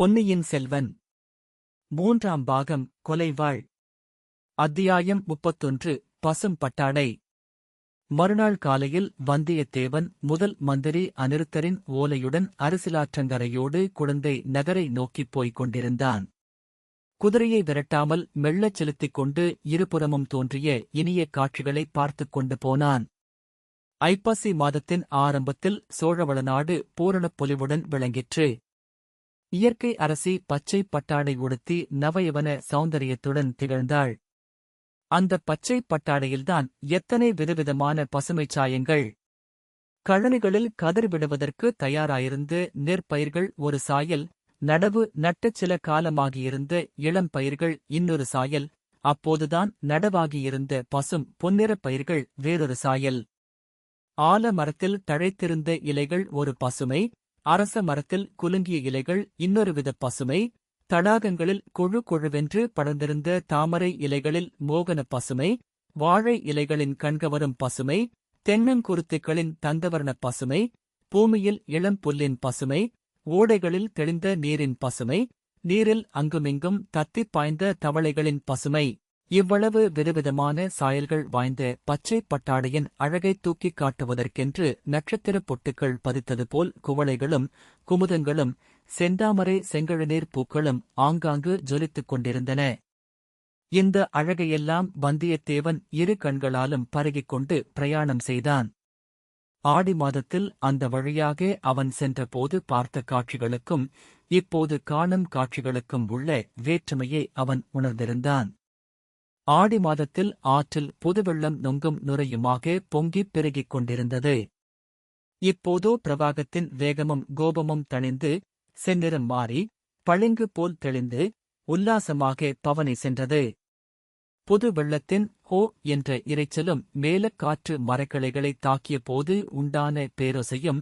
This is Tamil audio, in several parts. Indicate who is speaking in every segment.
Speaker 1: பொன்னியின் செல்வன் மூன்றாம் பாகம் கொலைவாள் அத்தியாயம் முப்பத்தொன்று பசும் பட்டாடை மறுநாள் காலையில் வந்தியத்தேவன் முதல் மந்திரி அனிருத்தரின் ஓலையுடன் அரசிலாற்றங்கரையோடு குழந்தை நகரை நோக்கிப் போய்க் கொண்டிருந்தான் குதிரையை விரட்டாமல் மெல்லச் செலுத்திக் கொண்டு இருபுறமும் தோன்றிய இனிய காட்சிகளை பார்த்துக் கொண்டு போனான் ஐப்பசி மாதத்தின் ஆரம்பத்தில் சோழவள நாடு பூரணப் பொலிவுடன் விளங்கிற்று இயற்கை அரசி பச்சை பட்டாடை உடுத்தி நவயவன சௌந்தரியத்துடன் திகழ்ந்தாள் அந்த பச்சை பட்டாடையில்தான் எத்தனை விதவிதமான பசுமைச் சாயங்கள் கழனிகளில் கதறிவிடுவதற்கு தயாராயிருந்து நெற்பயிர்கள் ஒரு சாயல் நடவு நட்ட சில காலமாகியிருந்த இளம் பயிர்கள் இன்னொரு சாயல் அப்போதுதான் நடவாகியிருந்த பசும் பொன்னிறப் பயிர்கள் வேறொரு சாயல் ஆலமரத்தில் தழைத்திருந்த இலைகள் ஒரு பசுமை அரச மரத்தில் குலுங்கிய இலைகள் வித பசுமை தடாகங்களில் கொழு கொழுவென்று படர்ந்திருந்த தாமரை இலைகளில் மோகன பசுமை வாழை இலைகளின் கண்கவரும் பசுமை தென்னங்குருத்துக்களின் தந்தவர்ண பசுமை பூமியில் இளம் புல்லின் பசுமை ஓடைகளில் தெளிந்த நீரின் பசுமை நீரில் அங்குமிங்கும் தத்திப் பாய்ந்த தவளைகளின் பசுமை இவ்வளவு விதவிதமான சாயல்கள் வாய்ந்த பச்சை பட்டாடையின் அழகை தூக்கிக் காட்டுவதற்கென்று நட்சத்திர பொட்டுக்கள் பதித்தது போல் குவளைகளும் குமுதங்களும் செந்தாமரை செங்கழநீர் பூக்களும் ஆங்காங்கு ஜொலித்துக் கொண்டிருந்தன இந்த அழகையெல்லாம் வந்தியத்தேவன் இரு கண்களாலும் பருகிக் கொண்டு பிரயாணம் செய்தான் ஆடி மாதத்தில் அந்த வழியாக அவன் சென்றபோது பார்த்த காட்சிகளுக்கும் இப்போது காணும் காட்சிகளுக்கும் உள்ள வேற்றுமையை அவன் உணர்ந்திருந்தான் ஆடி மாதத்தில் ஆற்றில் புதுவெள்ளம் நொங்கும் நுரையுமாக பொங்கிப் பெருகிக் கொண்டிருந்தது இப்போதோ பிரவாகத்தின் வேகமும் கோபமும் தணிந்து செந்நிறம் மாறி பளிங்கு போல் தெளிந்து உல்லாசமாக பவனி சென்றது புது வெள்ளத்தின் ஹோ என்ற இரைச்சலும் மேலக்காற்று மரக்கிளைகளை தாக்கிய போது உண்டான பேரொசையும்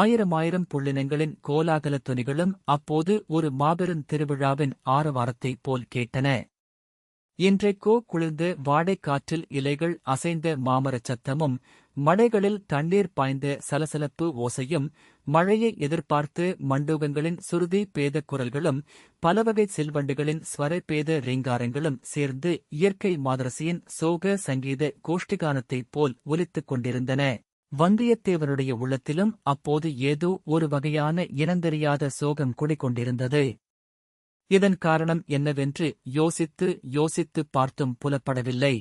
Speaker 1: ஆயிரமாயிரம் புள்ளினங்களின் கோலாகல துணிகளும் அப்போது ஒரு மாபெரும் திருவிழாவின் ஆரவாரத்தைப் போல் கேட்டன இன்றைக்கோ குளிர்ந்த வாடைக்காற்றில் இலைகள் அசைந்த மாமரச் சத்தமும் மடைகளில் தண்ணீர் பாய்ந்த சலசலப்பு ஓசையும் மழையை எதிர்பார்த்து மண்டூகங்களின் சுருதி பேத குரல்களும் பலவகை செல்வண்டுகளின் பேத ரீங்காரங்களும் சேர்ந்து இயற்கை மாதரசியின் சோக சங்கீத கோஷ்டிகானத்தைப் போல் ஒலித்துக் கொண்டிருந்தன வந்தியத்தேவனுடைய உள்ளத்திலும் அப்போது ஏதோ ஒரு வகையான இனந்தெரியாத சோகம் குடிக்கொண்டிருந்தது இதன் காரணம் என்னவென்று யோசித்து யோசித்து பார்த்தும் புலப்படவில்லை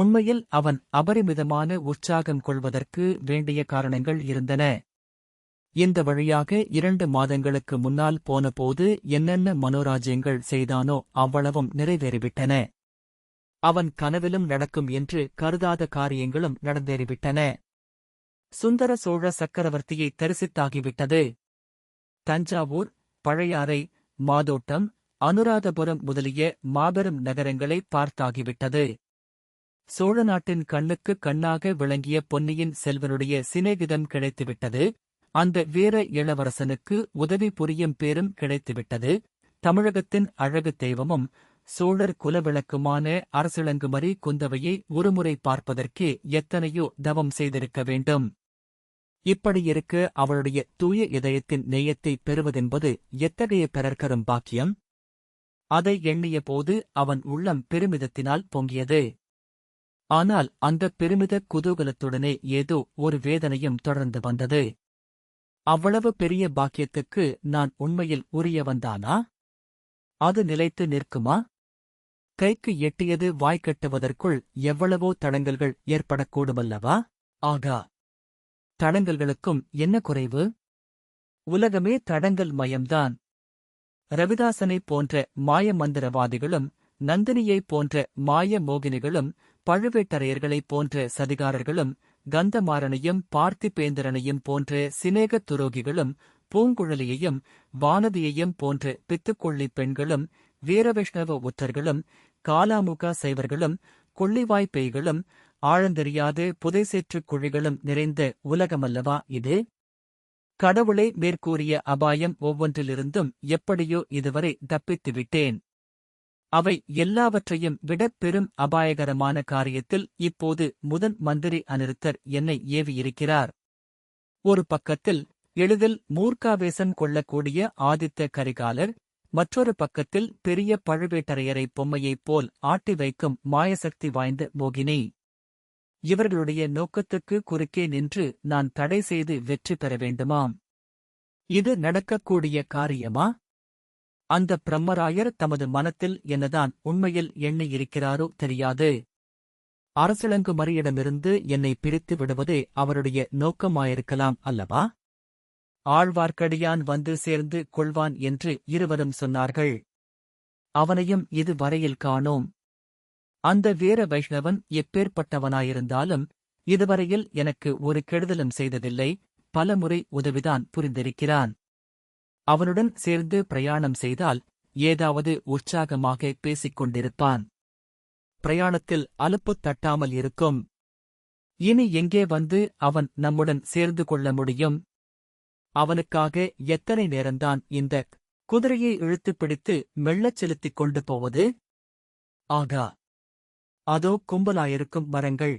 Speaker 1: உண்மையில் அவன் அபரிமிதமான உற்சாகம் கொள்வதற்கு வேண்டிய காரணங்கள் இருந்தன இந்த வழியாக இரண்டு மாதங்களுக்கு முன்னால் போனபோது என்னென்ன மனோராஜ்யங்கள் செய்தானோ அவ்வளவும் நிறைவேறிவிட்டன அவன் கனவிலும் நடக்கும் என்று கருதாத காரியங்களும் நடந்தேறிவிட்டன சுந்தர சோழ சக்கரவர்த்தியை தரிசித்தாகிவிட்டது தஞ்சாவூர் பழையாறை மாதோட்டம் அனுராதபுரம் முதலிய மாபெரும் நகரங்களை பார்த்தாகிவிட்டது சோழ நாட்டின் கண்ணுக்கு கண்ணாக விளங்கிய பொன்னியின் செல்வனுடைய சிநேகிதம் கிடைத்துவிட்டது அந்த வீர இளவரசனுக்கு உதவி புரியும் பேரும் கிடைத்துவிட்டது தமிழகத்தின் அழகு தெய்வமும் சோழர் குலவிளக்குமான அரசிளங்குமரி குந்தவையை ஒருமுறை பார்ப்பதற்கு எத்தனையோ தவம் செய்திருக்க வேண்டும் இப்படியிருக்க அவளுடைய தூய இதயத்தின் நேயத்தை பெறுவதென்பது எத்தகைய பிறர்க்கரும் பாக்கியம் அதை எண்ணிய போது அவன் உள்ளம் பெருமிதத்தினால் பொங்கியது ஆனால் அந்த பெருமித குதூகலத்துடனே ஏதோ ஒரு வேதனையும் தொடர்ந்து வந்தது அவ்வளவு பெரிய பாக்கியத்துக்கு நான் உண்மையில் உரியவந்தானா அது நிலைத்து நிற்குமா கைக்கு எட்டியது வாய்க்கட்டுவதற்குள் எவ்வளவோ தடங்கல்கள் ஏற்படக்கூடுமல்லவா ஆகா தடங்கல்களுக்கும் என்ன குறைவு உலகமே தடங்கல் மயம்தான் ரவிதாசனை போன்ற மாய மந்திரவாதிகளும் நந்தினியைப் போன்ற மாய மோகினிகளும் பழுவேட்டரையர்களைப் போன்ற சதிகாரர்களும் கந்தமாறனையும் பார்த்திபேந்திரனையும் போன்ற சிநேகத் துரோகிகளும் பூங்குழலியையும் வானதியையும் போன்ற பித்துக்கொள்ளிப் பெண்களும் வீரவைஷ்ணவ ஒற்றர்களும் காலாமுக சைவர்களும் கொள்ளிவாய்ப்பெய்களும் ஆழந்தெரியாது புதைசேற்றுக் குழிகளும் நிறைந்த உலகமல்லவா இது கடவுளை மேற்கூறிய அபாயம் ஒவ்வொன்றிலிருந்தும் எப்படியோ இதுவரை தப்பித்துவிட்டேன் அவை எல்லாவற்றையும் விட பெரும் அபாயகரமான காரியத்தில் இப்போது முதன் மந்திரி அனிருத்தர் என்னை ஏவியிருக்கிறார் ஒரு பக்கத்தில் எளிதில் மூர்க்காவேசம் கொள்ளக்கூடிய ஆதித்த கரிகாலர் மற்றொரு பக்கத்தில் பெரிய பழுவேட்டரையரை பொம்மையைப் போல் ஆட்டி வைக்கும் மாயசக்தி வாய்ந்த மோகினி இவர்களுடைய நோக்கத்துக்கு குறுக்கே நின்று நான் தடை செய்து வெற்றி பெற வேண்டுமாம் இது நடக்கக்கூடிய காரியமா அந்த பிரம்மராயர் தமது மனத்தில் என்னதான் உண்மையில் எண்ணியிருக்கிறாரோ தெரியாது அரசலங்குமரியிடமிருந்து என்னை பிரித்து விடுவதே அவருடைய நோக்கமாயிருக்கலாம் அல்லவா ஆழ்வார்க்கடியான் வந்து சேர்ந்து கொள்வான் என்று இருவரும் சொன்னார்கள் அவனையும் இது வரையில் காணோம் அந்த வீர வைஷ்ணவன் எப்பேற்பட்டவனாயிருந்தாலும் இதுவரையில் எனக்கு ஒரு கெடுதலும் செய்ததில்லை பலமுறை உதவிதான் புரிந்திருக்கிறான் அவனுடன் சேர்ந்து பிரயாணம் செய்தால் ஏதாவது உற்சாகமாக பேசிக் கொண்டிருப்பான் பிரயாணத்தில் அலுப்பு தட்டாமல் இருக்கும் இனி எங்கே வந்து அவன் நம்முடன் சேர்ந்து கொள்ள முடியும் அவனுக்காக எத்தனை நேரம்தான் இந்த குதிரையை இழுத்து பிடித்து மெல்லச் செலுத்திக் கொண்டு போவது ஆகா அதோ கும்பலாயிருக்கும் மரங்கள்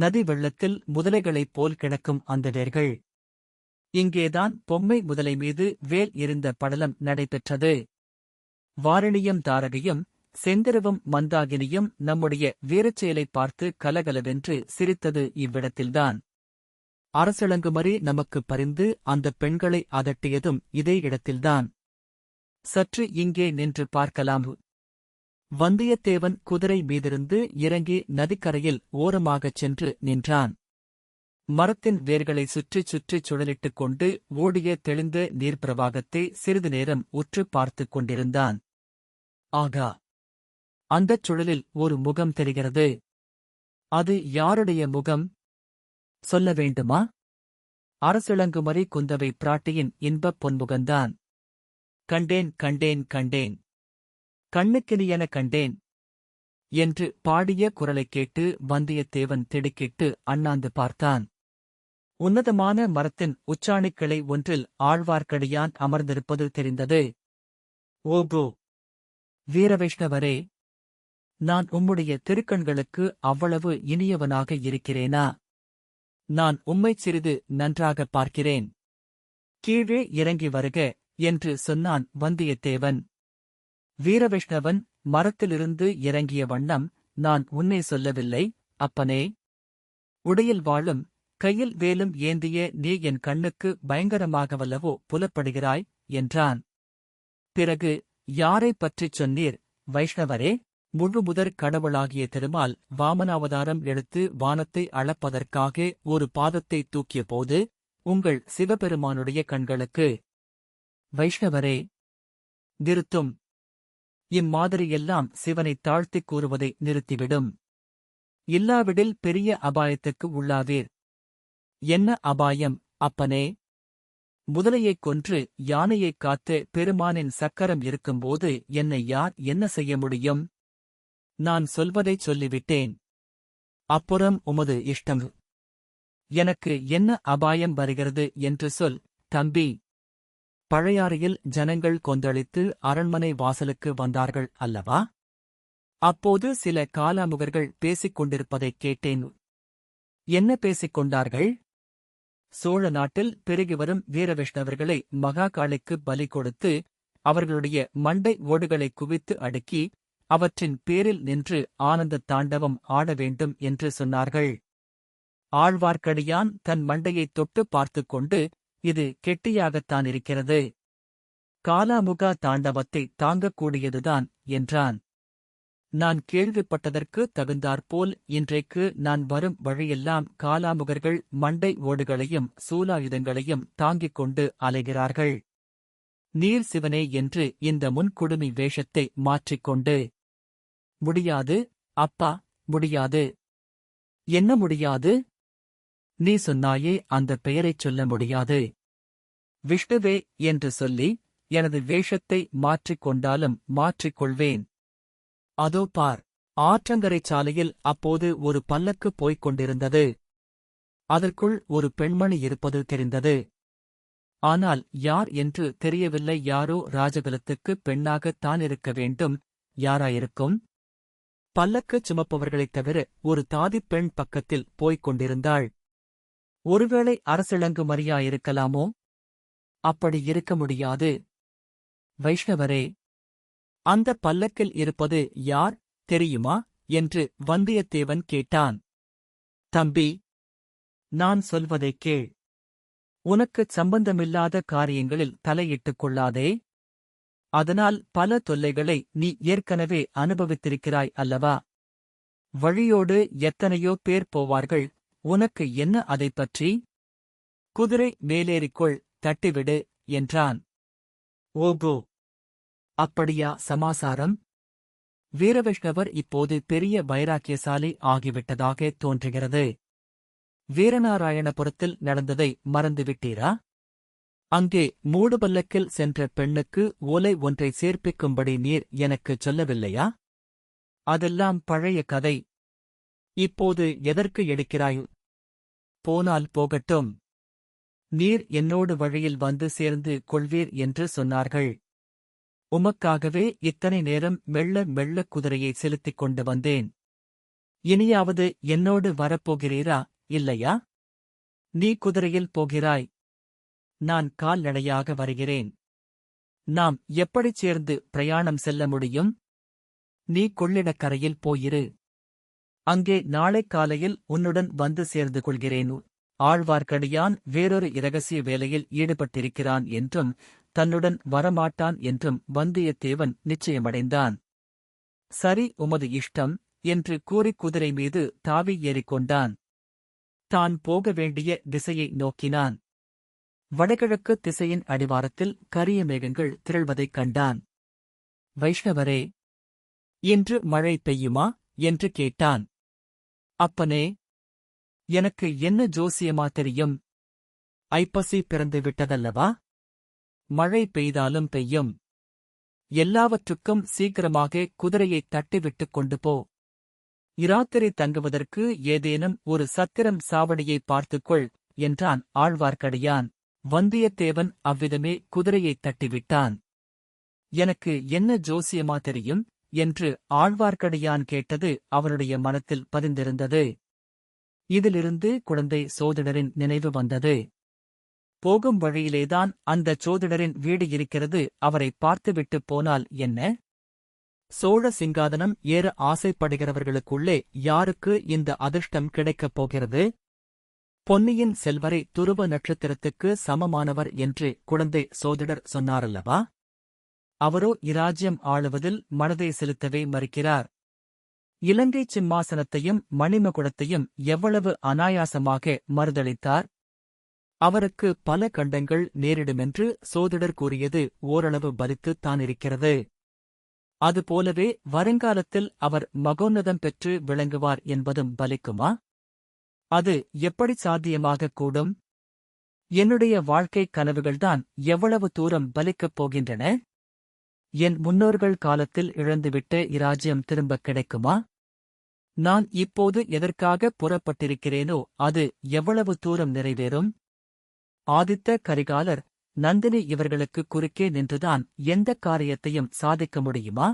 Speaker 1: நதி வெள்ளத்தில் முதலைகளைப் போல் கிடக்கும் அந்த நேர்கள் இங்கேதான் பொம்மை முதலை மீது வேல் இருந்த படலம் நடைபெற்றது வாரணியம் தாரகையும் செந்திரவும் மந்தாகினியும் நம்முடைய வீரச்செயலை பார்த்து கலகலவென்று சிரித்தது இவ்விடத்தில்தான் அரசலங்குமறி நமக்கு பரிந்து அந்த பெண்களை அதட்டியதும் இதே இடத்தில்தான் சற்று இங்கே நின்று பார்க்கலாம் வந்தியத்தேவன் குதிரை மீதிருந்து இறங்கி நதிக்கரையில் ஓரமாகச் சென்று நின்றான் மரத்தின் வேர்களை சுற்றிச் சுற்றிச் சுழலிட்டுக் கொண்டு ஓடிய தெளிந்த நீர்பிரவாகத்தை சிறிது நேரம் உற்று பார்த்துக் கொண்டிருந்தான் ஆகா அந்தச் சுழலில் ஒரு முகம் தெரிகிறது அது யாருடைய முகம் சொல்ல வேண்டுமா அரசிளங்குமரி குந்தவை பிராட்டியின் இன்பப் பொன்முகந்தான் கண்டேன் கண்டேன் கண்டேன் கண்ணுக்கெளியன கண்டேன் என்று பாடிய குரலைக் கேட்டு வந்தியத்தேவன் திடுக்கிட்டு அண்ணாந்து பார்த்தான் உன்னதமான மரத்தின் உச்சாணிக்கிளை ஒன்றில் ஆழ்வார்க்கடியான் அமர்ந்திருப்பது தெரிந்தது ஓகோ வீரவைஷ்ணவரே நான் உம்முடைய திருக்கண்களுக்கு அவ்வளவு இனியவனாக இருக்கிறேனா நான் உம்மைச் சிறிது நன்றாக பார்க்கிறேன் கீழே இறங்கி வருக என்று சொன்னான் வந்தியத்தேவன் வீரவிஷ்ணவன் மரத்திலிருந்து இறங்கிய வண்ணம் நான் உன்னை சொல்லவில்லை அப்பனே உடையில் வாழும் கையில் வேலும் ஏந்திய நீ என் கண்ணுக்கு பயங்கரமாகவல்லவோ புலப்படுகிறாய் என்றான் பிறகு யாரைப் பற்றிச் சொன்னீர் வைஷ்ணவரே முழு முதற் கடவுளாகிய திருமால் வாமனாவதாரம் எடுத்து வானத்தை அளப்பதற்காக ஒரு பாதத்தை தூக்கியபோது உங்கள் சிவபெருமானுடைய கண்களுக்கு வைஷ்ணவரே நிறுத்தும் இம்மாதிரியெல்லாம் சிவனை தாழ்த்திக் கூறுவதை நிறுத்திவிடும் இல்லாவிடில் பெரிய அபாயத்துக்கு உள்ளாதீர் என்ன அபாயம் அப்பனே முதலையைக் கொன்று யானையைக் காத்து பெருமானின் சக்கரம் இருக்கும்போது என்னை யார் என்ன செய்ய முடியும் நான் சொல்வதைச் சொல்லிவிட்டேன் அப்புறம் உமது இஷ்டம் எனக்கு என்ன அபாயம் வருகிறது என்று சொல் தம்பி பழையாறையில் ஜனங்கள் கொந்தளித்து அரண்மனை வாசலுக்கு வந்தார்கள் அல்லவா அப்போது சில காலாமுகர்கள் பேசிக் கொண்டிருப்பதைக் கேட்டேன் என்ன பேசிக் கொண்டார்கள் சோழ நாட்டில் பெருகி வரும் வீரவைஷ்ணவர்களை மகாகாளிக்கு பலி கொடுத்து அவர்களுடைய மண்டை ஓடுகளை குவித்து அடுக்கி அவற்றின் பேரில் நின்று ஆனந்த தாண்டவம் ஆட வேண்டும் என்று சொன்னார்கள் ஆழ்வார்க்கடியான் தன் மண்டையை தொட்டு பார்த்து கொண்டு இது கெட்டியாகத்தான் இருக்கிறது காலாமுகா தாண்டவத்தை தாங்கக்கூடியதுதான் என்றான் நான் கேள்விப்பட்டதற்கு தகுந்தாற்போல் இன்றைக்கு நான் வரும் வழியெல்லாம் காலாமுகர்கள் மண்டை ஓடுகளையும் சூலாயுதங்களையும் தாங்கிக் கொண்டு அலைகிறார்கள் நீர் சிவனே என்று இந்த முன்குடுமி வேஷத்தை மாற்றிக்கொண்டு முடியாது அப்பா முடியாது என்ன முடியாது நீ சொன்னாயே அந்த பெயரைச் சொல்ல முடியாது விஷ்ணுவே என்று சொல்லி எனது வேஷத்தை மாற்றிக் கொண்டாலும் மாற்றிக் கொள்வேன் அதோ பார் ஆற்றங்கரை சாலையில் அப்போது ஒரு பல்லக்கு போய்க் கொண்டிருந்தது அதற்குள் ஒரு பெண்மணி இருப்பது தெரிந்தது ஆனால் யார் என்று தெரியவில்லை யாரோ ராஜகுலத்துக்கு பெண்ணாகத்தான் இருக்க வேண்டும் யாராயிருக்கும் பல்லக்கு சுமப்பவர்களைத் தவிர ஒரு தாதிப் பெண் பக்கத்தில் போய்க் கொண்டிருந்தாள் ஒருவேளை அரசிளங்கு மரியா இருக்கலாமோ அப்படி இருக்க முடியாது வைஷ்ணவரே அந்த பல்லக்கில் இருப்பது யார் தெரியுமா என்று வந்தியத்தேவன் கேட்டான் தம்பி நான் சொல்வதைக் கேள் உனக்குச் சம்பந்தமில்லாத காரியங்களில் தலையிட்டுக் கொள்ளாதே அதனால் பல தொல்லைகளை நீ ஏற்கனவே அனுபவித்திருக்கிறாய் அல்லவா வழியோடு எத்தனையோ பேர் போவார்கள் உனக்கு என்ன அதைப் பற்றி குதிரை மேலேறிக்கொள் தட்டிவிடு என்றான் ஓகோ அப்படியா சமாசாரம் வீரவைஷ்ணவர் இப்போது பெரிய வைராக்கியசாலி ஆகிவிட்டதாக தோன்றுகிறது வீரநாராயணபுரத்தில் நடந்ததை மறந்துவிட்டீரா அங்கே மூடுபல்லக்கில் சென்ற பெண்ணுக்கு ஓலை ஒன்றை சேர்ப்பிக்கும்படி நீர் எனக்குச் சொல்லவில்லையா அதெல்லாம் பழைய கதை இப்போது எதற்கு எடுக்கிறாய் போனால் போகட்டும் நீர் என்னோடு வழியில் வந்து சேர்ந்து கொள்வீர் என்று சொன்னார்கள் உமக்காகவே இத்தனை நேரம் மெல்ல மெல்ல குதிரையை செலுத்திக் கொண்டு வந்தேன் இனியாவது என்னோடு வரப்போகிறீரா இல்லையா நீ குதிரையில் போகிறாய் நான் கால்நடையாக வருகிறேன் நாம் எப்படிச் சேர்ந்து பிரயாணம் செல்ல முடியும் நீ கொள்ளிடக்கரையில் போயிரு அங்கே நாளை காலையில் உன்னுடன் வந்து சேர்ந்து கொள்கிறேன் ஆழ்வார்க்கடியான் வேறொரு இரகசிய வேலையில் ஈடுபட்டிருக்கிறான் என்றும் தன்னுடன் வரமாட்டான் என்றும் வந்தியத்தேவன் நிச்சயமடைந்தான் சரி உமது இஷ்டம் என்று கூறி குதிரை மீது தாவி ஏறிக்கொண்டான் தான் போக வேண்டிய திசையை நோக்கினான் வடகிழக்கு திசையின் அடிவாரத்தில் கரிய மேகங்கள் திரள்வதைக் கண்டான் வைஷ்ணவரே இன்று மழை பெய்யுமா என்று கேட்டான் அப்பனே எனக்கு என்ன ஜோசியமா தெரியும் ஐப்பசி பிறந்து விட்டதல்லவா மழை பெய்தாலும் பெய்யும் எல்லாவற்றுக்கும் சீக்கிரமாக குதிரையைத் தட்டிவிட்டுக் கொண்டு போ இராத்திரி தங்குவதற்கு ஏதேனும் ஒரு சத்திரம் சாவடியை பார்த்துக்கொள் என்றான் ஆழ்வார்க்கடியான் வந்தியத்தேவன் அவ்விதமே குதிரையைத் தட்டிவிட்டான் எனக்கு என்ன ஜோசியமா தெரியும் என்று ஆழ்வார்க்கடியான் கேட்டது அவருடைய மனத்தில் பதிந்திருந்தது இதிலிருந்து குழந்தை சோதிடரின் நினைவு வந்தது போகும் வழியிலேதான் அந்த சோதிடரின் வீடு இருக்கிறது அவரை பார்த்துவிட்டுப் போனால் என்ன சோழ சிங்காதனம் ஏற ஆசைப்படுகிறவர்களுக்குள்ளே யாருக்கு இந்த அதிர்ஷ்டம் கிடைக்கப் போகிறது பொன்னியின் செல்வரை துருவ நட்சத்திரத்துக்கு சமமானவர் என்று குழந்தை சோதிடர் சொன்னாரல்லவா அவரோ இராஜ்யம் ஆளுவதில் மனதை செலுத்தவே மறுக்கிறார் இலங்கை சிம்மாசனத்தையும் மணிமகுடத்தையும் எவ்வளவு அனாயாசமாக மறுதளித்தார் அவருக்கு பல கண்டங்கள் நேரிடுமென்று சோதிடர் கூறியது ஓரளவு பலித்துத்தான் இருக்கிறது அதுபோலவே வருங்காலத்தில் அவர் மகோன்னதம் பெற்று விளங்குவார் என்பதும் பலிக்குமா அது எப்படி சாத்தியமாகக் கூடும் என்னுடைய வாழ்க்கைக் கனவுகள்தான் எவ்வளவு தூரம் பலிக்கப் போகின்றன என் முன்னோர்கள் காலத்தில் இழந்துவிட்ட இராஜ்யம் திரும்பக் கிடைக்குமா நான் இப்போது எதற்காக புறப்பட்டிருக்கிறேனோ அது எவ்வளவு தூரம் நிறைவேறும் ஆதித்த கரிகாலர் நந்தினி இவர்களுக்கு குறுக்கே நின்றுதான் எந்த காரியத்தையும் சாதிக்க முடியுமா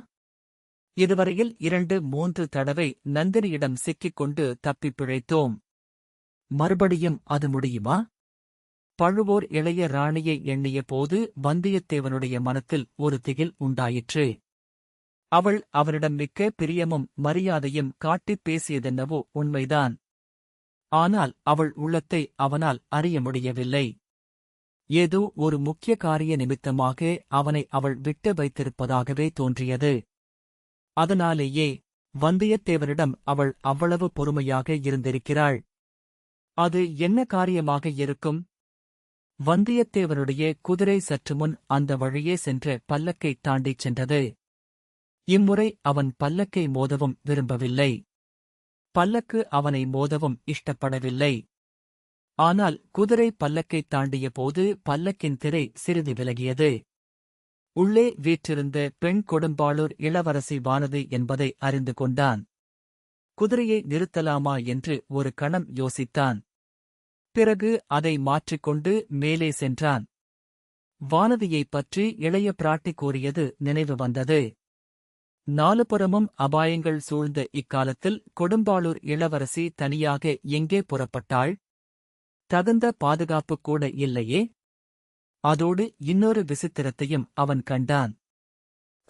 Speaker 1: இதுவரையில் இரண்டு மூன்று தடவை நந்தினியிடம் சிக்கிக்கொண்டு தப்பிப் பிழைத்தோம் மறுபடியும் அது முடியுமா பழுவோர் இளைய ராணியை எண்ணிய போது வந்தியத்தேவனுடைய மனத்தில் ஒரு திகில் உண்டாயிற்று அவள் அவரிடம் மிக்க பிரியமும் மரியாதையும் காட்டிப் பேசியதென்னவோ உண்மைதான் ஆனால் அவள் உள்ளத்தை அவனால் அறிய முடியவில்லை ஏதோ ஒரு முக்கிய காரிய நிமித்தமாக அவனை அவள் விட்டு வைத்திருப்பதாகவே தோன்றியது அதனாலேயே வந்தியத்தேவனிடம் அவள் அவ்வளவு பொறுமையாக இருந்திருக்கிறாள் அது என்ன காரியமாக இருக்கும் வந்தியத்தேவனுடைய குதிரை சற்று முன் அந்த வழியே சென்று பல்லக்கை தாண்டிச் சென்றது இம்முறை அவன் பல்லக்கை மோதவும் விரும்பவில்லை பல்லக்கு அவனை மோதவும் இஷ்டப்படவில்லை ஆனால் குதிரை பல்லக்கை தாண்டிய போது பல்லக்கின் திரை சிறிது விலகியது உள்ளே வீற்றிருந்த பெண் கொடும்பாளூர் இளவரசி வானதி என்பதை அறிந்து கொண்டான் குதிரையை நிறுத்தலாமா என்று ஒரு கணம் யோசித்தான் பிறகு அதை மாற்றிக்கொண்டு மேலே சென்றான் வானதியைப் பற்றி இளைய பிராட்டி கூறியது நினைவு வந்தது நாலுபுறமும் அபாயங்கள் சூழ்ந்த இக்காலத்தில் கொடும்பாளூர் இளவரசி தனியாக எங்கே புறப்பட்டாள் தகுந்த பாதுகாப்பு கூட இல்லையே அதோடு இன்னொரு விசித்திரத்தையும் அவன் கண்டான்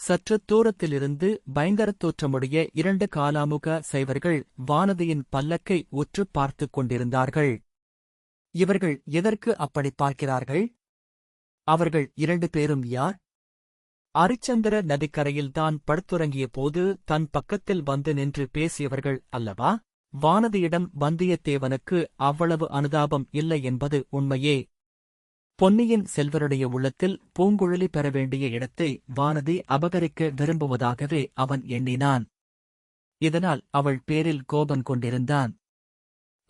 Speaker 1: சற்று தூரத்திலிருந்து பயங்கரத் தோற்றமுடைய இரண்டு காலாமுக சைவர்கள் வானதியின் பல்லக்கை ஒற்றுப் பார்த்துக் கொண்டிருந்தார்கள் இவர்கள் எதற்கு அப்படி பார்க்கிறார்கள் அவர்கள் இரண்டு பேரும் யார் அரிச்சந்திர நதிக்கரையில் தான் படுத்துறங்கிய போது தன் பக்கத்தில் வந்து நின்று பேசியவர்கள் அல்லவா வானதியிடம் வந்தியத்தேவனுக்கு அவ்வளவு அனுதாபம் இல்லை என்பது உண்மையே பொன்னியின் செல்வருடைய உள்ளத்தில் பூங்குழலி பெற வேண்டிய இடத்தை வானதி அபகரிக்க விரும்புவதாகவே அவன் எண்ணினான் இதனால் அவள் பேரில் கோபம் கொண்டிருந்தான்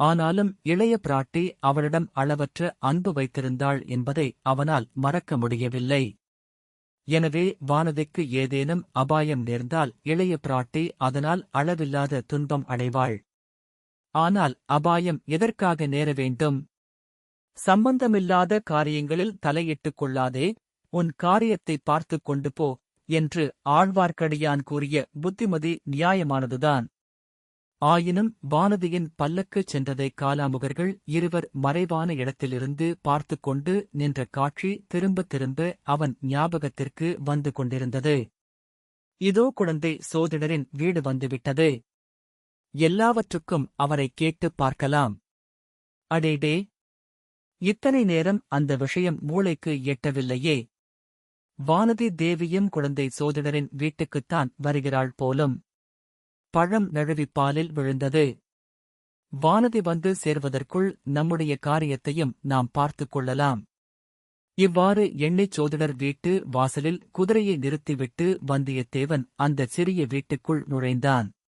Speaker 1: ஆனாலும் இளைய பிராட்டி அவளிடம் அளவற்ற அன்பு வைத்திருந்தாள் என்பதை அவனால் மறக்க முடியவில்லை எனவே வானதிக்கு ஏதேனும் அபாயம் நேர்ந்தால் இளைய பிராட்டி அதனால் அளவில்லாத துன்பம் அடைவாள் ஆனால் அபாயம் எதற்காக நேர வேண்டும் சம்பந்தமில்லாத காரியங்களில் தலையிட்டுக் கொள்ளாதே உன் காரியத்தை பார்த்துக் கொண்டு போ என்று ஆழ்வார்க்கடியான் கூறிய புத்திமதி நியாயமானதுதான் ஆயினும் வானதியின் பல்லக்கு சென்றதை காலாமுகர்கள் இருவர் மறைவான இடத்திலிருந்து பார்த்து கொண்டு நின்ற காட்சி திரும்ப திரும்ப அவன் ஞாபகத்திற்கு வந்து கொண்டிருந்தது இதோ குழந்தை சோதிடரின் வீடு வந்துவிட்டது எல்லாவற்றுக்கும் அவரை கேட்டு பார்க்கலாம் அடேடே இத்தனை நேரம் அந்த விஷயம் மூளைக்கு எட்டவில்லையே வானதி தேவியும் குழந்தை சோதிடரின் வீட்டுக்குத்தான் வருகிறாள் போலும் பழம் நழுவிப்பாலில் விழுந்தது வானதி வந்து சேர்வதற்குள் நம்முடைய காரியத்தையும் நாம் பார்த்துக் கொள்ளலாம் இவ்வாறு எண்ணெய்ச் சோதிடர் வீட்டு வாசலில் குதிரையை நிறுத்திவிட்டு வந்தியத்தேவன் அந்த சிறிய வீட்டுக்குள் நுழைந்தான்